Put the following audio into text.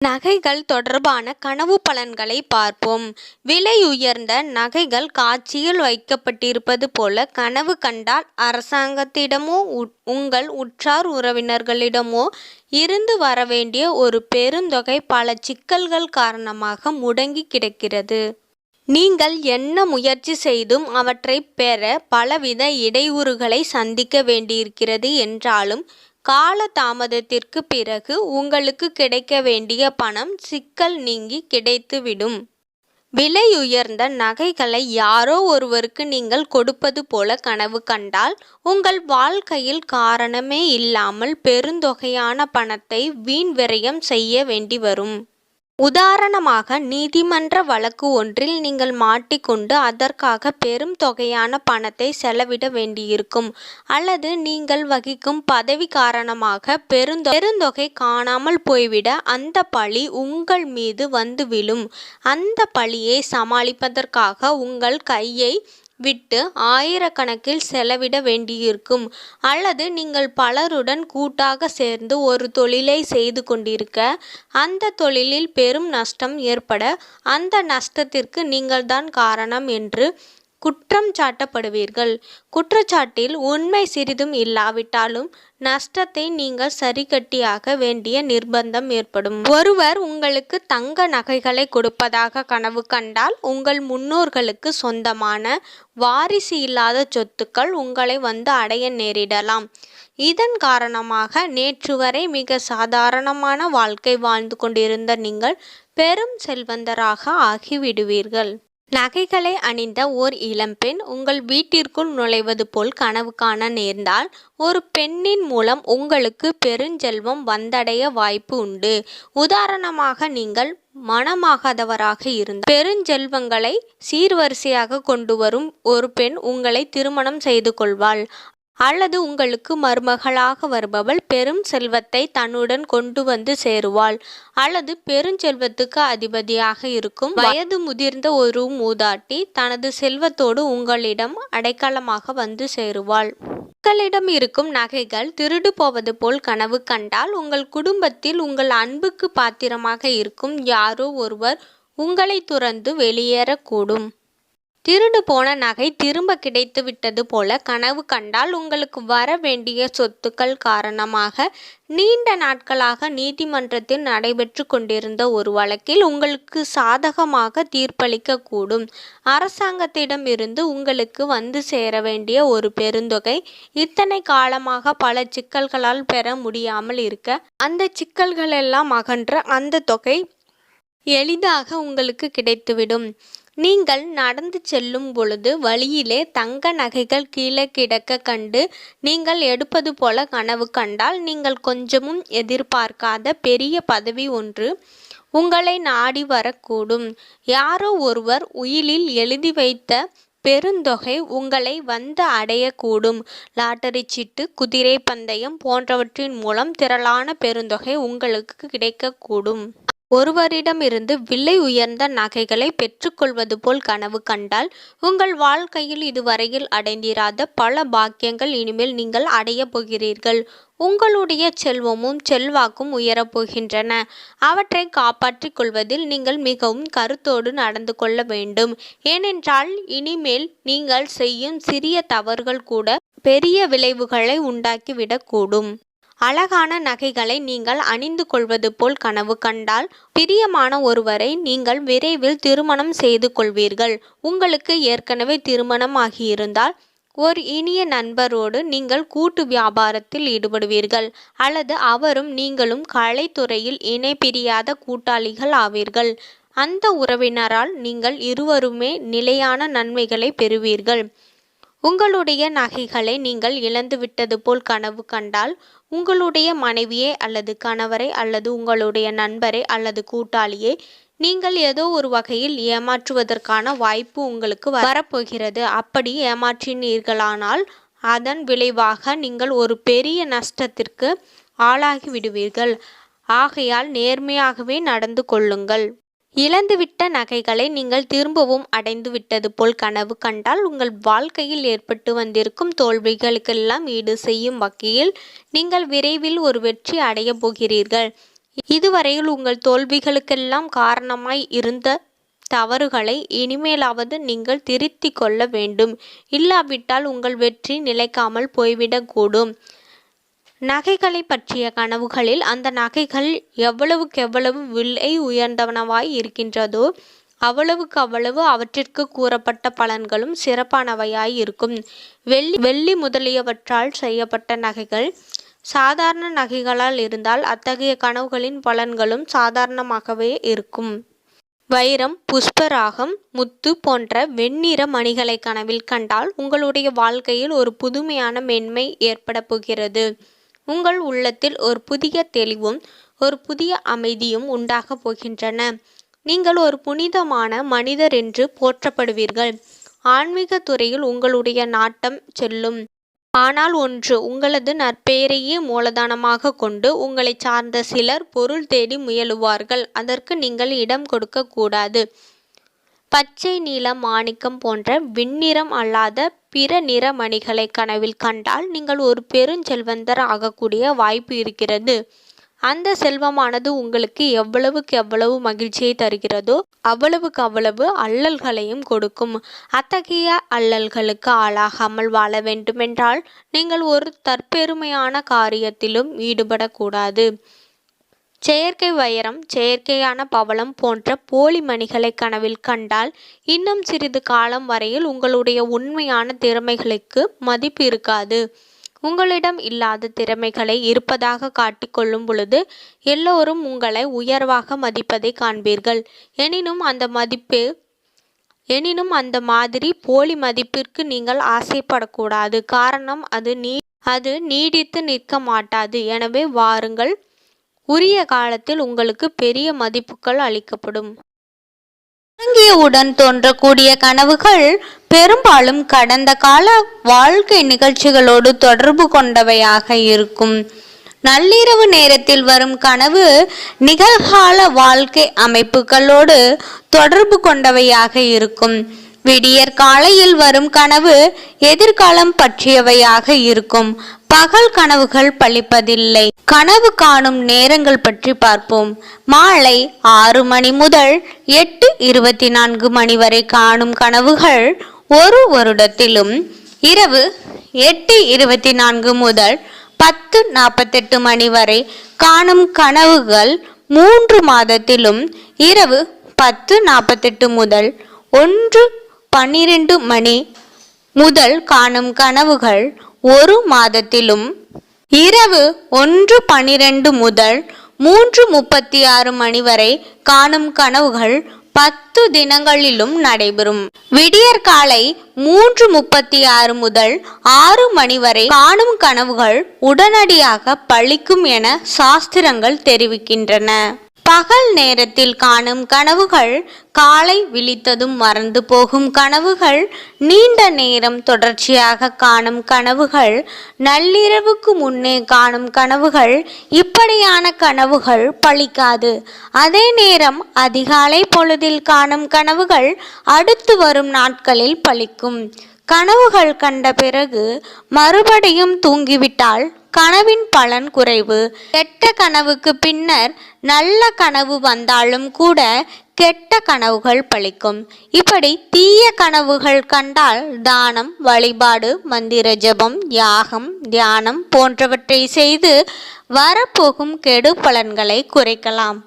நகைகள் தொடர்பான கனவு பலன்களை பார்ப்போம். விலையுயர்ந்த நகைகள் காட்சியில் வைக்கப்பட்டிருப்பது போல கனவு கண்டால் அரசாங்கத்திடமோ உங்கள் உற்றார் உறவினர்களிடமோ இருந்து வரவேண்டிய ஒரு பெருந்தொகை பல சிக்கல்கள் காரணமாக முடங்கி கிடக்கிறது. நீங்கள் என்ன முயற்சி செய்தும் அவற்றை பெற பலவித இடையூறுகளை சந்திக்க வேண்டியிருக்கிறது என்றாலும் கால தாமதத்திற்கு பிறகு உங்களுக்கு கிடைக்க வேண்டிய பணம் சிக்கல் நீங்கி கிடைத்துவிடும். விலையுயர்ந்த நகைகளை யாரோ ஒருவருக்கு நீங்கள் கொடுப்பது போல கனவு கண்டால் உங்கள் வாழ்க்கையில் காரணமே இல்லாமல் பெருந்தொகையான பணத்தை வீண் விரயம் செய்ய வேண்டி வரும். உதாரணமாக நீதிமன்ற வழக்கு ஒன்றில் நீங்கள் மாட்டிக்கொண்டு அதற்காக பெரும் தொகையான பணத்தை செலவிட வேண்டியிருக்கும். அல்லது நீங்கள் வகிக்கும் பதவி காரணமாக பெருந்தொ பெருந்தொகை காணாமல் போய்விட அந்த பழி உங்கள் மீது வந்து விழும். அந்த பழியை சமாளிப்பதற்காக உங்கள் கையை விட்டு ஆயிரக்கணக்கில் செலவிட வேண்டியிருக்கும். அல்லது நீங்கள் பலருடன் கூட்டாக சேர்ந்து ஒரு தொழிலை செய்து கொண்டிருக்க அந்த தொழிலில் பெரும் நஷ்டம் ஏற்பட அந்த நஷ்டத்திற்கு நீங்கள்தான் காரணம் என்று குற்றம் சாட்டப்படுவீர்கள். குற்றச்சாட்டில் உண்மை சிறிதும் இல்லாவிட்டாலும் நஷ்டத்தை நீங்கள் சரிகட்டியாக வேண்டிய நிர்பந்தம் ஏற்படும். ஒருவர் உங்களுக்கு தங்க நகைகளை கொடுப்பதாக கனவு கண்டால் உங்கள் முன்னோர்களுக்கு சொந்தமான வாரிசு இல்லாத சொத்துக்கள் உங்களை வந்து அடைய நேரிடலாம். இதன் காரணமாக நேற்று வரை மிக சாதாரணமான வாழ்க்கை வாழ்ந்து கொண்டிருந்த நீங்கள் பெரும் செல்வந்தராக ஆகிவிடுவீர்கள். நகைகளை அணிந்த ஓர் இளம்பெண் உங்கள் வீட்டிற்குள் நுழைவது போல் கனவு காண நேர்ந்தால் ஒரு பெண்ணின் மூலம் உங்களுக்கு பெருஞ்செல்வம் வந்தடைய வாய்ப்பு உண்டு. உதாரணமாக நீங்கள் மனமாகாதவராக இருந்தால் பெருஞ்செல்வங்களை சீர்வரிசையாக கொண்டு வரும் ஒரு பெண் உங்களை திருமணம் செய்து கொள்வாள். அல்லது உங்களுக்கு மருமகளாக வருபவள் பெரும் செல்வத்தை தன்னுடன் கொண்டு வந்து சேருவாள். அல்லது பெருஞ்செல்வத்துக்கு அதிபதியாக இருக்கும் வயது முதிர்ந்த ஒரு மூதாட்டி தனது செல்வத்தோடு உங்களிடம் அடைக்கலமாக வந்து சேருவாள். உங்களிடம் இருக்கும் நகைகள் திருடு போவது போல் கனவு கண்டால் உங்கள் குடும்பத்தில் உங்கள் அன்புக்கு பாத்திரமாக இருக்கும் யாரோ ஒருவர் உங்களை துறந்து வெளியேறக்கூடும். திருடு போன நகை திரும்ப கிடைத்து விட்டது போல கனவு கண்டால் உங்களுக்கு வர வேண்டிய சொத்துக்கள் காரணமாக நீண்ட நாட்களாக நீதிமன்றத்தில் நடைபெற்று கொண்டிருந்த ஒரு வழக்கில் உங்களுக்கு சாதகமாக தீர்ப்பளிக்கக்கூடும். அரசாங்கத்திடம் இருந்து உங்களுக்கு வந்து சேர வேண்டிய ஒரு பெருந்தொகை இத்தனை காலமாக பல சிக்கல்களால் பெற முடியாமல் இருக்க அந்த சிக்கல்களெல்லாம் அகன்ற அந்த தொகை எளிதாக உங்களுக்கு கிடைத்துவிடும். நீங்கள் நடந்து செல்லும் பொழுது வழியிலே தங்க நகைகள் கீழே கிடக்க கண்டு நீங்கள் எடுப்பது போல கனவு கண்டால் நீங்கள் கொஞ்சமும் எதிர்பார்க்காத பெரிய பதவி ஒன்று உங்களை நாடி வரக்கூடும். யாரோ ஒருவர் உயிலில் எழுதி வைத்த பெருந்தொகை உங்களை வந்து அடையக்கூடும். லாட்டரி சீட்டு குதிரை பந்தயம் போன்றவற்றின் மூலம் திரளான பெருந்தொகை உங்களுக்கு கிடைக்கக்கூடும். ஒருவரிடமிருந்து விலை உயர்ந்த நகைகளை பெற்றுக்கொள்வது போல் கனவு கண்டால் உங்கள் வாழ்க்கையில் இதுவரையில் அடைந்திராத பல பாக்கியங்கள் இனிமேல் நீங்கள் அடையப் போகிறீர்கள். உங்களுடைய செல்வமும் செல்வாக்கும் உயரப் போகின்றன. அவற்றை காப்பாற்றிக் கொள்வதில் நீங்கள் மிகவும் கருத்தோடு நடந்து கொள்ள வேண்டும். ஏனென்றால் இனிமேல் நீங்கள் செய்யும் சிறிய தவறுகள் கூட பெரிய விளைவுகளை உண்டாக்கிவிடக்கூடும். அழகான நகைகளை நீங்கள் அணிந்து கொள்வது போல் கனவு கண்டால் பிரியமான ஒருவரை நீங்கள் விரைவில் திருமணம் செய்து கொள்வீர்கள். உங்களுக்கு ஏற்கனவே திருமணம் ஆகியிருந்தால் ஒரு இனிய நண்பரோடு நீங்கள் கூட்டு வியாபாரத்தில் ஈடுபடுவீர்கள். அல்லது அவரும் நீங்களும் கலைத்துறையில் இணை பிரியாத கூட்டாளிகள் ஆவீர்கள். அந்த உறவினரால் நீங்கள் இருவருமே நிலையான நன்மைகளை பெறுவீர்கள். உங்களுடைய நகைகளை நீங்கள் இழந்துவிட்டது போல் கனவு கண்டால் உங்களுடைய மனைவியை அல்லது கணவரை அல்லது உங்களுடைய நண்பரை அல்லது கூட்டாளியை நீங்கள் ஏதோ ஒரு வகையில் ஏமாற்றுவதற்கான வாய்ப்பு உங்களுக்கு வரப்போகிறது. அப்படி ஏமாற்றினீர்களானால் அதன் விளைவாக நீங்கள் ஒரு பெரிய நஷ்டத்திற்கு ஆளாகி விடுவீர்கள் ஆகையால் நேர்மையாகவே நடந்து கொள்ளுங்கள். இழந்துவிட்ட நகைகளை நீங்கள் திரும்பவும் அடைந்து விட்டது போல் கனவு கண்டால் உங்கள் வாழ்க்கையில் ஏற்பட்டு வந்திருக்கும் தோல்விகளுக்கெல்லாம் ஈடு செய்யும் வகையில் நீங்கள் விரைவில் ஒரு வெற்றி அடையப் போகிறீர்கள். இதுவரையில் உங்கள் தோல்விகளுக்கெல்லாம் காரணமாய் இருந்த தவறுகளை இனிமேலாவது நீங்கள் திருத்திக் கொள்ள வேண்டும். இல்லாவிட்டால் உங்கள் வெற்றி நிலைக்காமல் போய்விடக்கூடும். நகைகளை பற்றிய கனவுகளில் அந்த நகைகள் எவ்வளவுக்கு எவ்வளவு விலை உயர்ந்தவனவாய் இருக்கின்றதோ அவ்வளவுக்கு அவ்வளவு அவற்றிற்கு கூறப்பட்ட பலன்களும் சிறப்பானவையாய் இருக்கும். வெள்ளி வெள்ளி முதலியவற்றால் செய்யப்பட்ட நகைகள் சாதாரண நகைகளால் இருந்தால் அத்தகைய கனவுகளின் பலன்களும் சாதாரணமாகவே இருக்கும். வைரம் புஷ்பராகம் முத்து போன்ற வெண்ணிற மணிகளை கனவில் கண்டால் உங்களுடைய வாழ்க்கையில் ஒரு புதுமையான மென்மை ஏற்பட போகிறது. உங்கள் உள்ளத்தில் ஒரு புதிய தெளிவும் ஒரு புதிய அமைதியும் உண்டாகப் போகின்றன. நீங்கள் ஒரு புனிதமான மனிதர் என்று போற்றப்படுவீர்கள். ஆன்மீக துறையில் உங்களுடைய நாட்டம் செல்லும். ஆனால் ஒன்று உங்களது நற்பெயரையே மூலதனமாக கொண்டு உங்களை சார்ந்த சிலர் பொருள் தேடி முயலுவார்கள். அதற்கு நீங்கள் இடம் கொடுக்க கூடாது. பச்சை நீலம் மாணிக்கம் போன்ற விண்ணிறம் அல்லாத பிற நிறமணிகளை கனவில் கண்டால் நீங்கள் ஒரு பெருஞ்செல்வந்தர் ஆகக்கூடிய வாய்ப்பு இருக்கிறது. அந்த செல்வமானது உங்களுக்கு எவ்வளவுக்கு எவ்வளவு மகிழ்ச்சியை தருகிறதோ அவ்வளவுக்கு அவ்வளவு அல்லல்களையும் கொடுக்கும். அத்தகைய அல்லல்களுக்கு ஆளாகாமல் வாழ வேண்டுமென்றால் நீங்கள் ஒரு தற்பெருமையான காரியத்திலும் ஈடுபடக்கூடாது. செயற்கை வைரம் செயற்கையான பவளம் போன்ற போலி மணிகளை கனவில் கண்டால் இன்னும் சிறிது காலம் வரையில் உங்களுடைய உண்மையான திறமைகளுக்கு மதிப்பு இருக்காது. உங்களிடம் இல்லாத திறமைகளை இருப்பதாக காட்டிக்கொள்ளும் பொழுது எல்லோரும் உங்களை உயர்வாக மதிப்பதை காண்பீர்கள். எனினும் அந்த மதிப்பு எனினும் அந்த மாதிரி போலி மதிப்பிற்கு நீங்கள் ஆசைப்படக்கூடாது. காரணம் அது நீ அது நீடித்து நிற்க மாட்டாது. எனவே வாருங்கள் உரிய காலத்தில் உங்களுக்கு பெரிய மதிப்புகள் அளிக்கப்படும். உறங்கியவுடன் தோன்றக்கூடிய கனவுகள் பெரும்பாலும் கடந்த கால வாழ்க்கை நிகழ்ச்சிகளோடு தொடர்பு கொண்டவையாக இருக்கும். நள்ளிரவு நேரத்தில் வரும் கனவு நிகழ்கால வாழ்க்கை அமைப்புகளோடு தொடர்பு கொண்டவையாக இருக்கும். விடியற் காலையில் வரும் கனவு எதிர்காலம் பற்றியவையாக இருக்கும். பகல் கனவுகள் பழிப்பதில்லை. கனவு காணும் நேரங்கள் பற்றி பார்ப்போம். மாலை ஆறு மணி முதல் எட்டு இருபத்தி நான்கு மணி வரை காணும் கனவுகள் ஒரு வருடத்திலும் இரவு எட்டு இருபத்தி நான்கு முதல் பத்து நாற்பத்தெட்டு மணி வரை காணும் கனவுகள் மூன்று மாதத்திலும் இரவு பத்து நாற்பத்தெட்டு முதல் ஒன்று பன்னிரண்டு மணி முதல் காணும் கனவுகள் ஒரு மாதத்திலும் இரவு ஒன்று பனிரெண்டு முதல் மூன்று முப்பத்தி ஆறு மணி வரை காணும் கனவுகள் பத்து தினங்களிலும் நடைபெறும். விடியற் காலை மூன்று முப்பத்தி ஆறு முதல் ஆறு மணி வரை காணும் கனவுகள் உடனடியாக பழிக்கும் என சாஸ்திரங்கள் தெரிவிக்கின்றன. பகல் நேரத்தில் காணும் கனவுகள் காலை விழித்ததும் மறந்து போகும் கனவுகள் நீண்ட நேரம் தொடர்ச்சியாக காணும் கனவுகள் நள்ளிரவுக்கு முன்னே காணும் கனவுகள் இப்படியான கனவுகள் பழிக்காது. அதே நேரம் அதிகாலை பொழுதில் காணும் கனவுகள் அடுத்து வரும் நாட்களில் பழிக்கும். கனவுகள் கண்ட பிறகு மறுபடியும் தூங்கிவிட்டால் கனவின் பலன் குறைவு. கெட்ட கனவுக்கு பின்னர் நல்ல கனவு வந்தாலும் கூட கெட்ட கனவுகள் பழிக்கும். இப்படி தீய கனவுகள் கண்டால் தானம் வழிபாடு மந்திர ஜபம் யாகம் தியானம் போன்றவற்றை செய்து வரப்போகும் கெடு பலன்களை குறைக்கலாம்.